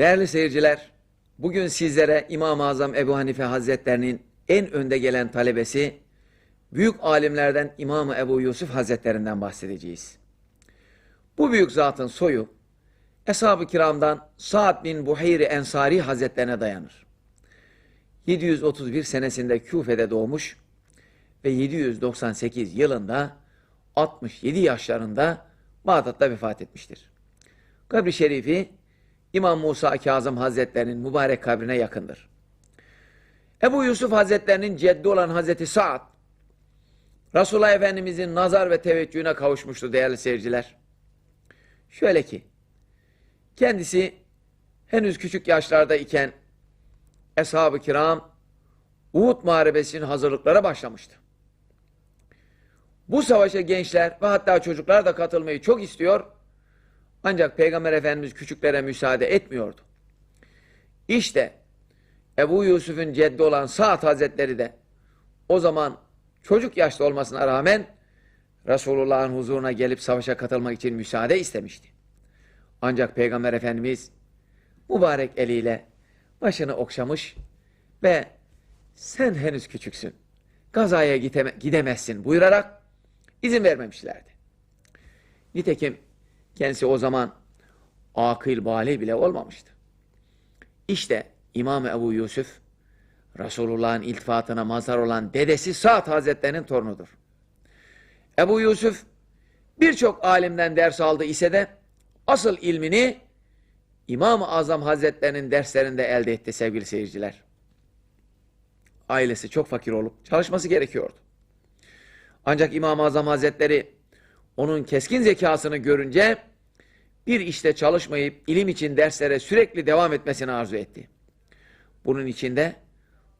Değerli seyirciler, bugün sizlere İmam-ı Azam Ebu Hanife Hazretlerinin en önde gelen talebesi, büyük alimlerden İmam-ı Ebu Yusuf Hazretlerinden bahsedeceğiz. Bu büyük zatın soyu, Eshab-ı Kiram'dan Sa'd bin Buheyri Ensari Hazretlerine dayanır. 731 senesinde Küfe'de doğmuş ve 798 yılında 67 yaşlarında Bağdat'ta vefat etmiştir. Kabri şerifi İmam Musa Kazım Hazretlerinin mübarek kabrine yakındır. Ebu Yusuf Hazretlerinin ceddi olan Hazreti Sa'd, Resulullah Efendimizin nazar ve teveccühüne kavuşmuştu değerli seyirciler. Şöyle ki, kendisi henüz küçük yaşlarda iken Eshab-ı Kiram Uhud Muharebesi'nin hazırlıklara başlamıştı. Bu savaşa gençler ve hatta çocuklar da katılmayı çok istiyor ancak Peygamber Efendimiz küçüklere müsaade etmiyordu. İşte Ebu Yusuf'un ceddi olan Sa'd Hazretleri de o zaman çocuk yaşta olmasına rağmen Resulullah'ın huzuruna gelip savaşa katılmak için müsaade istemişti. Ancak Peygamber Efendimiz mübarek eliyle başını okşamış ve sen henüz küçüksün, gazaya gidemezsin buyurarak izin vermemişlerdi. Nitekim kendisi o zaman akıl bali bile olmamıştı. İşte İmam Ebu Yusuf, Resulullah'ın iltifatına mazhar olan dedesi Sa'd Hazretlerinin torunudur. Ebu Yusuf birçok alimden ders aldı ise de asıl ilmini İmam-ı Azam Hazretlerinin derslerinde elde etti sevgili seyirciler. Ailesi çok fakir olup çalışması gerekiyordu. Ancak İmam-ı Azam Hazretleri onun keskin zekasını görünce bir işte çalışmayıp ilim için derslere sürekli devam etmesini arzu etti. Bunun içinde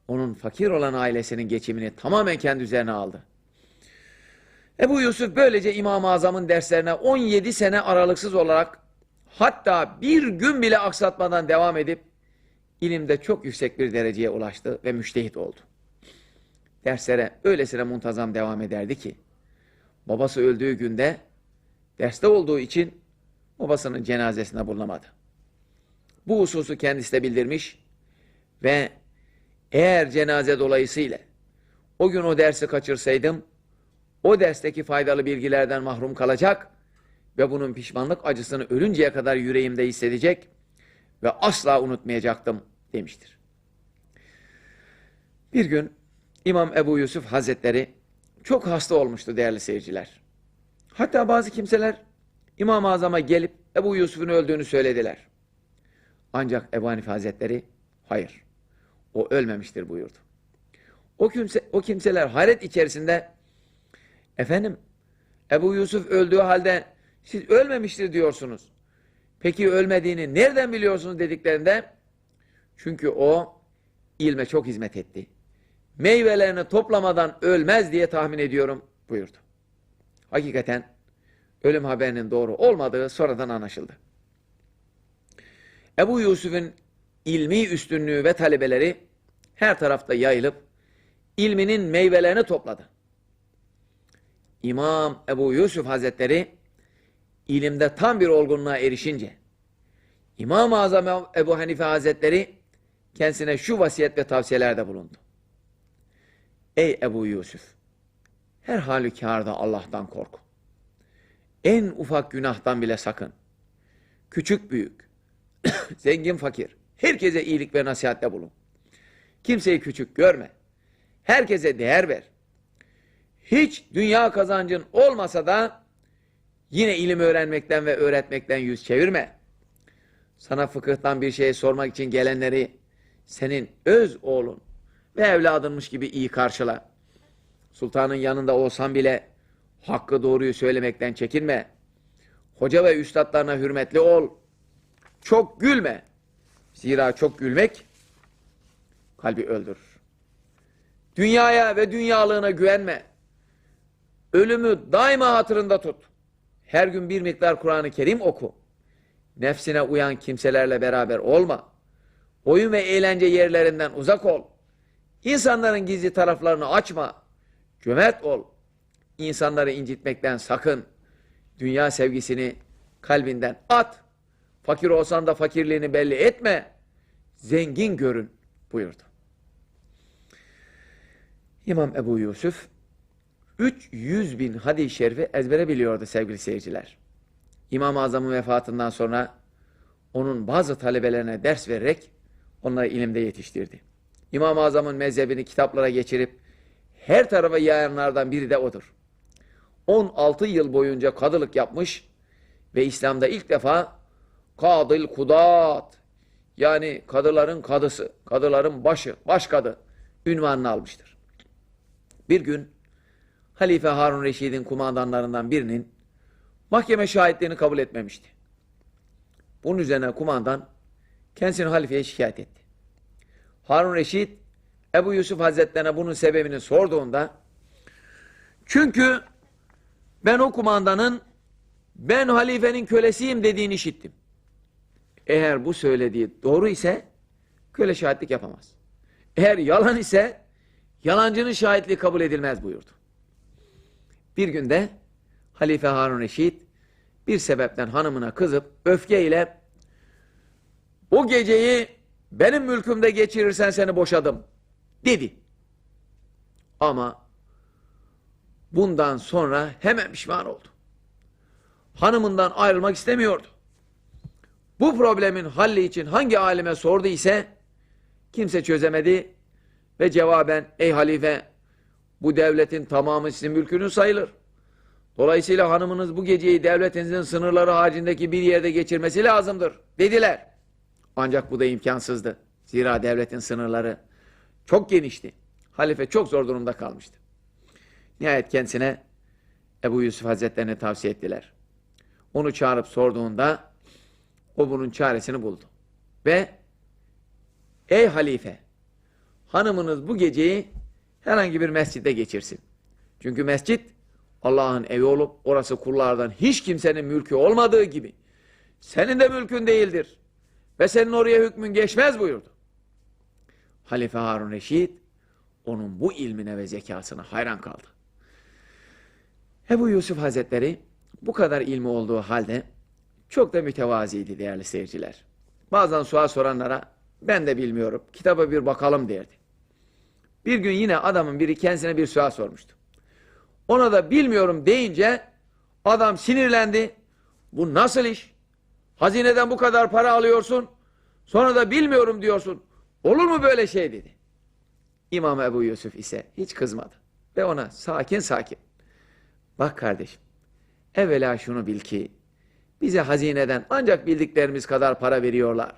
onun fakir olan ailesinin geçimini tamamen kendi üzerine aldı. Ebu Yusuf böylece İmam-ı Azam'ın derslerine 17 sene aralıksız olarak hatta bir gün bile aksatmadan devam edip ilimde çok yüksek bir dereceye ulaştı ve müştehit oldu. Derslere öylesine muntazam devam ederdi ki babası öldüğü günde derste olduğu için babasının cenazesine bulunamadı. Bu hususu kendisi de bildirmiş ve eğer cenaze dolayısıyla o gün o dersi kaçırsaydım o dersteki faydalı bilgilerden mahrum kalacak ve bunun pişmanlık acısını ölünceye kadar yüreğimde hissedecek ve asla unutmayacaktım demiştir. Bir gün İmam Ebu Yusuf Hazretleri çok hasta olmuştu değerli seyirciler. Hatta bazı kimseler İmam-ı Azam'a gelip Ebu Yusuf'un öldüğünü söylediler. Ancak Ebu Hanife Hazretleri hayır o ölmemiştir buyurdu. O, kimse, o kimseler hayret içerisinde efendim Ebu Yusuf öldüğü halde siz ölmemiştir diyorsunuz. Peki ölmediğini nereden biliyorsunuz dediklerinde çünkü o ilme çok hizmet etti. Meyvelerini toplamadan ölmez diye tahmin ediyorum buyurdu. Hakikaten ölüm haberinin doğru olmadığı sonradan anlaşıldı. Ebu Yusuf'un ilmi üstünlüğü ve talebeleri her tarafta yayılıp ilminin meyvelerini topladı. İmam Ebu Yusuf Hazretleri ilimde tam bir olgunluğa erişince İmam-ı Azam Ebu Hanife Hazretleri kendisine şu vasiyet ve tavsiyelerde bulundu. Ey Ebu Yusuf! Her halükarda Allah'tan kork. En ufak günahtan bile sakın. Küçük büyük, zengin fakir, herkese iyilik ve nasihatte bulun. Kimseyi küçük görme. Herkese değer ver. Hiç dünya kazancın olmasa da yine ilim öğrenmekten ve öğretmekten yüz çevirme. Sana fıkıhtan bir şey sormak için gelenleri senin öz oğlun ve evladınmış gibi iyi karşıla. Sultanın yanında olsan bile hakkı doğruyu söylemekten çekinme. Hoca ve üstadlarına hürmetli ol. Çok gülme. Zira çok gülmek kalbi öldürür. Dünyaya ve dünyalığına güvenme. Ölümü daima hatırında tut. Her gün bir miktar Kur'an-ı Kerim oku. Nefsine uyan kimselerle beraber olma. Oyun ve eğlence yerlerinden uzak ol. İnsanların gizli taraflarını açma. Cömert ol. İnsanları incitmekten sakın. Dünya sevgisini kalbinden at. Fakir olsan da fakirliğini belli etme. Zengin görün buyurdu. İmam Ebu Yusuf 300 bin hadis-i şerifi ezbere biliyordu sevgili seyirciler. İmam-ı Azam'ın vefatından sonra onun bazı talebelerine ders vererek onları ilimde yetiştirdi. İmam-ı Azam'ın mezhebini kitaplara geçirip her tarafa yayanlardan biri de odur. 16 yıl boyunca kadılık yapmış ve İslam'da ilk defa kadıl kudat yani kadıların kadısı, kadıların başı, baş kadı ünvanını almıştır. Bir gün Halife Harun Reşid'in kumandanlarından birinin mahkeme şahitliğini kabul etmemişti. Bunun üzerine kumandan kendisini halifeye şikayet etti. Harun Reşid Ebu Yusuf Hazretlerine bunun sebebini sorduğunda çünkü ben o kumandanın ben halifenin kölesiyim dediğini işittim. Eğer bu söylediği doğru ise köle şahitlik yapamaz. Eğer yalan ise yalancının şahitliği kabul edilmez buyurdu. Bir günde Halife Harun Reşit bir sebepten hanımına kızıp öfkeyle o geceyi benim mülkümde geçirirsen seni boşadım dedi. Ama bundan sonra hemen pişman oldu. Hanımından ayrılmak istemiyordu. Bu problemin halli için hangi alime sordu ise kimse çözemedi ve cevaben ey halife bu devletin tamamı sizin mülkünün sayılır. Dolayısıyla hanımınız bu geceyi devletinizin sınırları haricindeki bir yerde geçirmesi lazımdır dediler. Ancak bu da imkansızdı. Zira devletin sınırları çok genişti. Halife çok zor durumda kalmıştı. Nihayet kendisine Ebu Yusuf Hazretlerini tavsiye ettiler. Onu çağırıp sorduğunda o bunun çaresini buldu. Ve ey halife hanımınız bu geceyi herhangi bir mescitte geçirsin. Çünkü mescit Allah'ın evi olup orası kullardan hiç kimsenin mülkü olmadığı gibi senin de mülkün değildir. Ve senin oraya hükmün geçmez buyurdu. Halife Harun Reşit onun bu ilmine ve zekasına hayran kaldı. Ebu Yusuf Hazretleri bu kadar ilmi olduğu halde çok da mütevaziydi değerli seyirciler. Bazen sual soranlara ben de bilmiyorum kitaba bir bakalım derdi. Bir gün yine adamın biri kendisine bir sual sormuştu. Ona da bilmiyorum deyince adam sinirlendi. Bu nasıl iş? Hazineden bu kadar para alıyorsun. Sonra da bilmiyorum diyorsun. Olur mu böyle şey dedi. İmam Ebu Yusuf ise hiç kızmadı. Ve ona sakin sakin. Bak kardeşim. Evvela şunu bil ki bize hazineden ancak bildiklerimiz kadar para veriyorlar.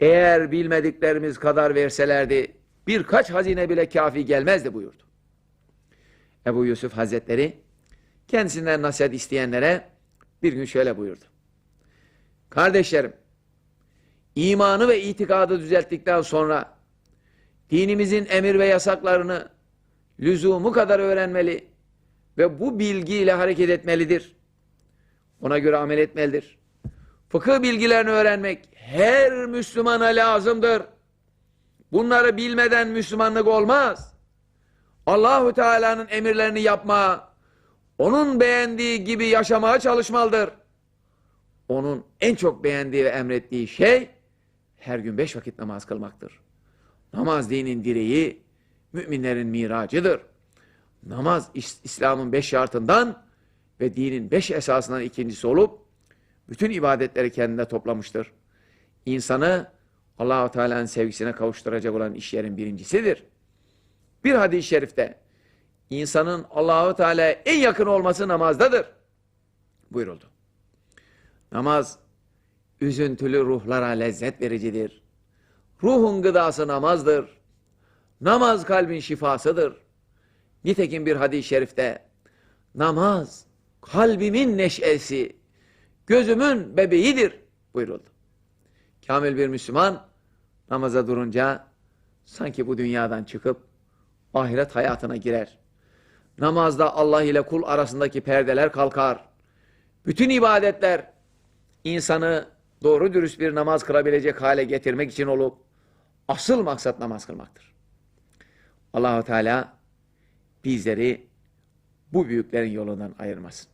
Eğer bilmediklerimiz kadar verselerdi birkaç hazine bile kafi gelmezdi buyurdu. Ebu Yusuf Hazretleri kendisinden nasihat isteyenlere bir gün şöyle buyurdu. Kardeşlerim, imanı ve itikadı düzelttikten sonra dinimizin emir ve yasaklarını lüzumu kadar öğrenmeli ve bu bilgiyle hareket etmelidir. Ona göre amel etmelidir. Fıkıh bilgilerini öğrenmek her Müslümana lazımdır. Bunları bilmeden Müslümanlık olmaz. Allahu Teala'nın emirlerini yapma, onun beğendiği gibi yaşamaya çalışmalıdır. Onun en çok beğendiği ve emrettiği şey her gün beş vakit namaz kılmaktır. Namaz dinin direği, müminlerin miracıdır. Namaz İslam'ın beş şartından ve dinin beş esasından ikincisi olup bütün ibadetleri kendine toplamıştır. İnsanı Allahu Teala'nın sevgisine kavuşturacak olan işlerin birincisidir. Bir hadis-i şerifte insanın Allahu Teala'ya en yakın olması namazdadır. Buyuruldu. Namaz üzüntülü ruhlara lezzet vericidir. Ruhun gıdası namazdır. Namaz kalbin şifasıdır. Nitekim bir hadis-i şerifte namaz kalbimin neşesi, gözümün bebeğidir buyuruldu. Kamil bir Müslüman namaza durunca sanki bu dünyadan çıkıp ahiret hayatına girer. Namazda Allah ile kul arasındaki perdeler kalkar. Bütün ibadetler insanı doğru dürüst bir namaz kılabilecek hale getirmek için olup asıl maksat namaz kılmaktır. Allahu Teala bizleri bu büyüklerin yolundan ayırmasın.